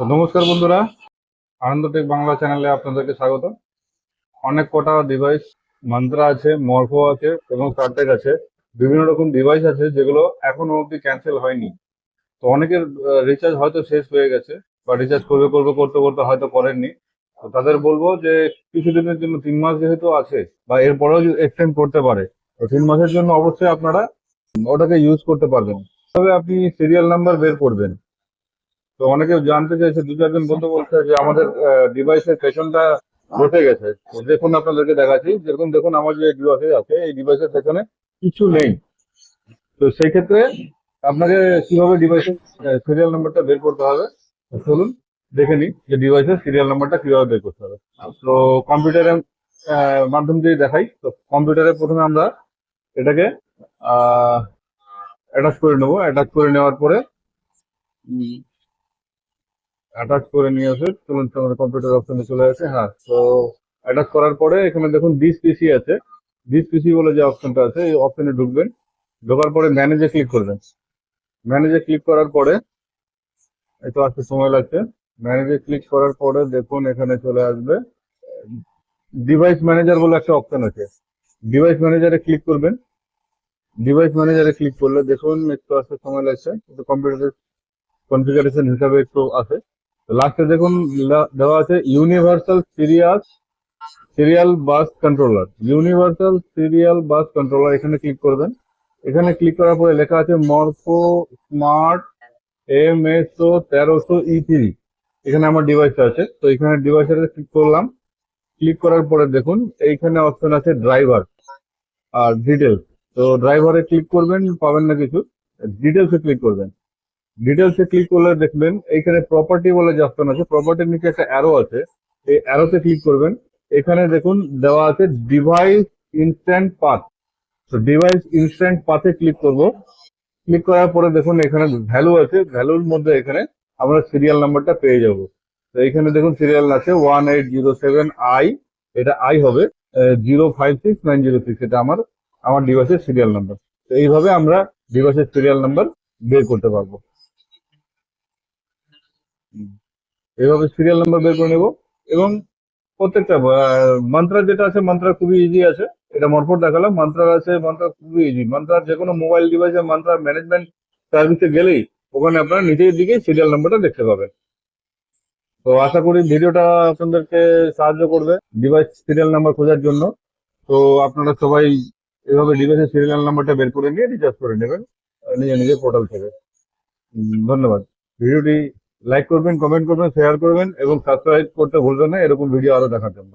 তো নমস্কার বন্ধুরা আনন্দটেক বাংলা চ্যানেলে আপনাদেরকে স্বাগত। অনেক কটা ডিভাইস মন্ত্রা আছে মর্ফো আছে এবং সারটেক আছে। বিভিন্ন রকম ডিভাইস আছে যেগুলো এখনও অবধি ক্যান্সেল হয়নি। তো অনেকের রিচার্জ হয়তো শেষ হয়ে গেছে বা রিচার্জ করবে করবে, করতে করতে হয়তো করেননি। তো তাদের বলব যে কিছুদিনের জন্য, তিন মাস যেহেতু আছে বা এরপরেও এক্সটেন্ড করতে পারে, তো তিন মাসের জন্য অবশ্যই আপনারা ওটাকে ইউজ করতে পারবেন। তবে আপনি সিরিয়াল নাম্বার বের করবেন। তো অনেকে জানতে চাইছে দু চারজন বন্ধু বলছে যে আমাদের ডিভাইসের পেছনটা বসে গেছে। দেখুন আপনাদেরকে দেখাচ্ছি। যেরকম দেখুন আমার যে ডিভাইস আছে, এই ডিভাইসের পেছনে কিছু নেই। তো সেই ক্ষেত্রে আপনাকে কীভাবে ডিভাইসের সিরিয়াল নাম্বারটা বের করতে হবে, চলুন দেখে নিই যে ডিভাইসের সিরিয়াল নাম্বারটা কীভাবে বের করতে হবে। তো কম্পিউটারের মাধ্যম দিয়ে দেখাই। তো কম্পিউটারে প্রথমে আমরা এটাকে অ্যাটাচ করে নেব। অ্যাটাচ করে নেওয়ার পরে অ্যাটাচ করে নিয়ে আসে চলুন আমাদের কম্পিউটার অপশনে চলে আসে। হ্যাঁ তো অ্যাটাচ করার পরে এখানে দেখুন ডিস পিসি আছে। ডিস পিসি বলে যে অপশনটা আছে, এই অপশনে ঢুকবেন। ঢোকার পরে ম্যানেজে ক্লিক করবেন। ম্যানেজে ক্লিক করার পরে, এই তো আসতে সময় লাগছে। ম্যানেজে ক্লিক করার পরে দেখুন এখানে চলে আসবে। ডিভাইস ম্যানেজার বলে একটা অপশন আছে। ডিভাইস ম্যানেজারে ক্লিক করবেন। ডিভাইস ম্যানেজারে ক্লিক করলে দেখুন একটু আসতে সময় লাগছে। কম্পিউটারের কনফিগারেশন হিসাবে একটু আছে। লাস্টে দেখুন দেওয়া আছে universal serious serial bus controller universal serial bus controller এখানে ক্লিক করবেন। এখানে ক্লিক করার পরে লেখা আছে মরফো স্মার্ট এম এস তেরোশো ই থ্রি এখানে আমার ডিভাইসটা আছে। তো এখানে ডিভাইসের ক্লিক করলাম। ক্লিক করার পরে দেখুন, এইখানে অপশন আছে ড্রাইভার আর ডিটেলস তো ড্রাইভারে ক্লিক করবেন, পাবেন না কিছু। ডিটেলসে ক্লিক করবেন। ডিটেলসে ক্লিক করলে দেখবেন, এইখানে প্রপার্টি বলে যে অপশন আছে প্রপার্টির নিচে একটা অ্যারো আছে, এই অ্যারোতে ক্লিক করবেন। এখানে দেখুন, দেওয়া আছে ডিভাইস ইনস্ট্যান্ট পাথ তো ডিভাইস ইনস্ট্যান্ট পাথে ক্লিক করব। ক্লিক করার পরে দেখুন, এখানে ভ্যালু আছে ভ্যালুর মধ্যে এখানে আমরা সিরিয়াল নাম্বারটা পেয়ে যাব। তো এখানে দেখুন সিরিয়াল আছে one eight zero seven I এটা আই হবে zero five six nine zero six এটা আমার আমার ডিভাইসের সিরিয়াল নাম্বার তো এইভাবে আমরা ডিভাইসের সিরিয়াল নাম্বার বের করতে পারব। এইভাবে সিরিয়াল নাম্বার বের করে নেব। এবং প্রত্যেকটা মন্ত্রা যেটা আছে মন্ত্রা খুবই ইজি আছে। এটা মরফট দেখালাম। মন্ত্রা আছে মন্ত্রা খুবই ইজি মন্ত্রার যে কোনো মোবাইল ডিভাইসে মন্ত্রা ম্যানেজমেন্ট সার্ভিসে গেলেই ওখানে আপনারা নিজের দিকে সিরিয়াল নাম্বারটা দেখতে পাবেন। তো আশা করি ভিডিওটা আপনাদেরকে সাহায্য করবে ডিভাইস সিরিয়াল নাম্বার খোঁজার জন্য। তো আপনারা সবাই এভাবে ডিভাইসের সিরিয়াল নাম্বারটা বের করে নিয়ে রিচার্জ করে নেবেন। আহ, নিজের পোর্টাল থেকে। ধন্যবাদ। ভিডিওটি লাইক করবেন কমেন্ট করবেন শেয়ার করবেন এবং সাবস্ক্রাইব করতে ভুলবেন না, এরকম ভিডিও আরও দেখার জন্য